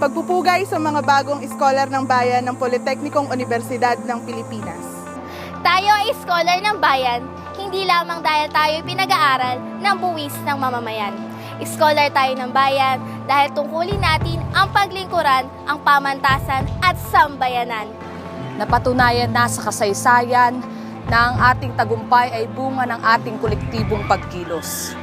pagpupugay sa mga bagong iskolar ng bayan ng Politeknikong Universidad ng Pilipinas. Tayo ay scholar ng bayan, hindi lamang dahil tayo pinag-aaral ng buwis ng mamamayan. Scholar tayo ng bayan dahil tungkulin natin ang paglingkuran, ang pamantasan at sambayanan. Napatunayan na sa kasaysayan na ang ating tagumpay ay bunga ng ating kolektibong pagkilos.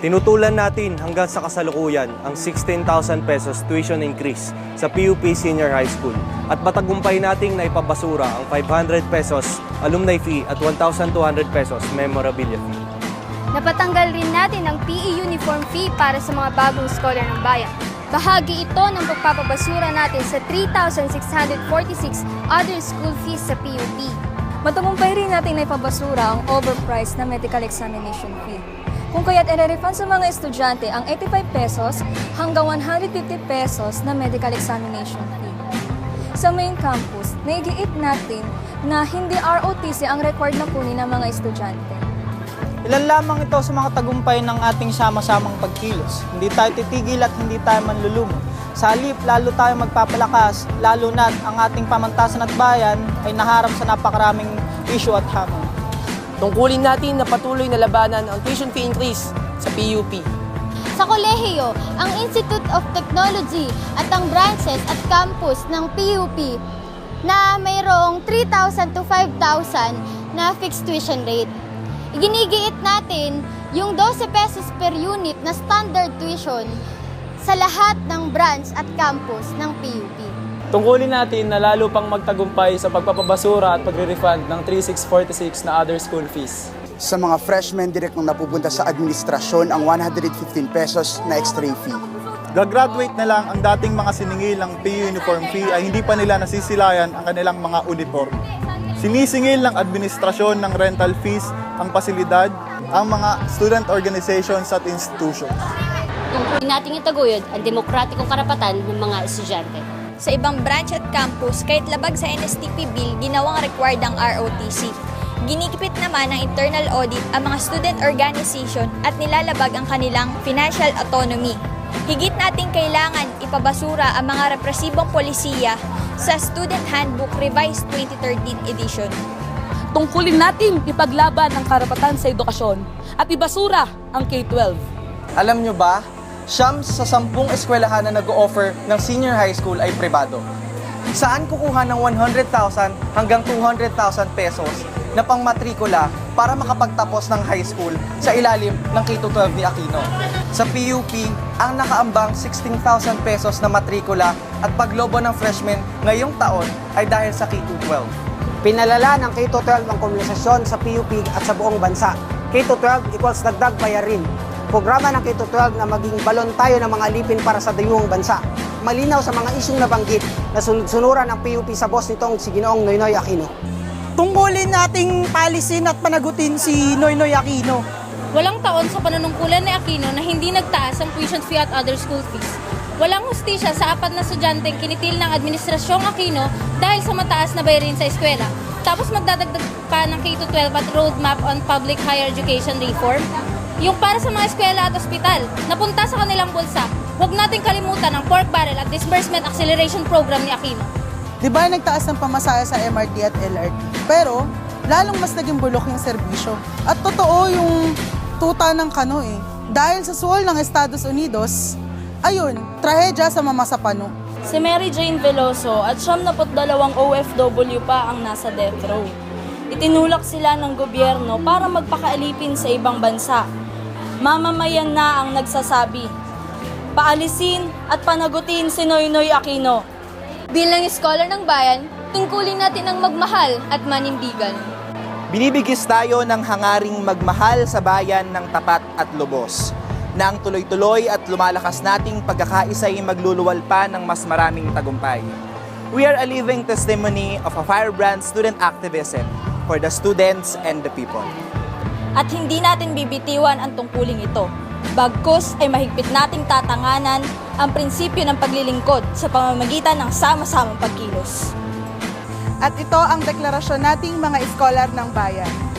Tinutulan natin hanggang sa kasalukuyan ang 16,000 pesos tuition increase sa PUP Senior High School at matagumpay nating naipabasura ang 500 pesos alumni fee at 1,200 pesos memorabilia fee. Napatanggal rin natin ang PE uniform fee para sa mga bagong scholar ng bayan. Bahagi ito ng pagpapabasura natin sa 3,646 other school fees sa PUP. Matagumpay rin natin na ipabasura ang overpriced na medical examination fee. Kung kaya't i-refund sa mga estudyante ang 85 pesos hanggang 150 pesos na medical examination fee. Sa main campus, naigiit natin na hindi ROTC ang required na kunin ng mga estudyante. Ilan lamang ito sa mga tagumpay ng ating sama-samang pagkilos. Hindi tayo titigil at hindi tayo manlulumo. Sa halip, lalo tayo magpapalakas, lalo na ang ating pamantasan at bayan ay naharap sa napakaraming issue at hamon. Tungkulin natin na patuloy na labanan ang tuition fee increase sa PUP. Sa kolehiyo, ang Institute of Technology at ang branches at campus ng PUP na mayroong 3,000 to 5,000 na fixed tuition rate. Iginigiit natin yung 12 pesos per unit na standard tuition sa lahat ng branch at campus ng PUP. Tungkulin natin na lalo pang magtagumpay sa pagpapabasura at pagre-refund ng 3646 na other school fees. Sa mga freshmen, direct nang napupunta sa administrasyon ang 115 pesos na extra fee. Gagraduate na lang ang dating mga siningil ng PU uniform fee ay hindi pa nila nasisilayan ang kanilang mga uniform. Sinisingil ng administrasyon ng rental fees ang pasilidad, ang mga student organizations at institutions. Tungkulin nating itaguyod ang demokratikong karapatan ng mga estudyante. Sa ibang branch at campus, kahit labag sa NSTP bill, ginawang required ang ROTC. Ginikipit naman ng internal audit ang mga student organization at nilalabag ang kanilang financial autonomy. Higit nating kailangan ipabasura ang mga represibong polisiya sa Student Handbook Revised 2013 edition. Tungkulin natin ipaglaban ang karapatan sa edukasyon at ibasura ang K-12. Alam nyo ba, siyam sa sampung eskwelahan na nag-o-offer ng senior high school ay pribado. Saan kukuha ng 100,000 hanggang 200,000 pesos na pangmatrikula para makapagtapos ng high school sa ilalim ng K-12 ni Aquino? Sa PUP, ang nakaambang 16,000 pesos na matrikula at paglobo ng freshman ngayong taon ay dahil sa K-12. Pinalala ng K-12 ang komunikasyon sa PUP at sa buong bansa. K-12 equals dagdag bayarin. Programa ng K-12 na maging balon tayo ng mga alipin para sa dayuhang bansa. Malinaw sa mga isyong nabanggit na sunod-sunuran ng PUP sa boss nitong si Ginoong Noynoy Aquino. Tungkulin nating palisin at panagutin si Noynoy Aquino. Walang taon sa panunungkulan ni Aquino na hindi nagtaas ang tuition fee at other school fees. Walang hustisya sa apat na estudyanteng kinitil ng Administrasyong Aquino dahil sa mataas na bayarin sa eskwela. Tapos magdadagdag pa ng K-12 at Roadmap on Public Higher Education Reform. Yung para sa mga eskwela at ospital, napunta sa kanilang bulsa. Huwag nating kalimutan ang pork barrel at disbursement acceleration program ni Aquino. Di ba nagtaas ng pamasaya sa MRT at LRT? Pero, lalong mas naging bulok yung serbisyo. At totoo yung tuta ng kano eh. Dahil sa suwal ng Estados Unidos, ayun, trahedya sa mamasapano. Si Mary Jane Veloso at 72 OFW pa ang nasa death row. Itinulak sila ng gobyerno para magpakaalipin sa ibang bansa. Mamamayan na ang nagsasabi. Paalisin at panagutin si Noynoy Aquino. Bilang scholar ng bayan, tungkulin natin ang magmahal at manindigan. Binibigis tayo ng hangaring magmahal sa bayan ng tapat at lubos na ang tuloy-tuloy at lumalakas nating pagkakaisa ay magluluwal pa ng mas maraming tagumpay. We are a living testimony of a firebrand student activism for the students and the people. At hindi natin bibitiwan ang tungkuling ito. Bagkus ay mahigpit nating tatanganan ang prinsipyo ng paglilingkod sa pamamagitan ng sama-samang pagkilos. At ito ang deklarasyon nating mga iskolar ng bayan.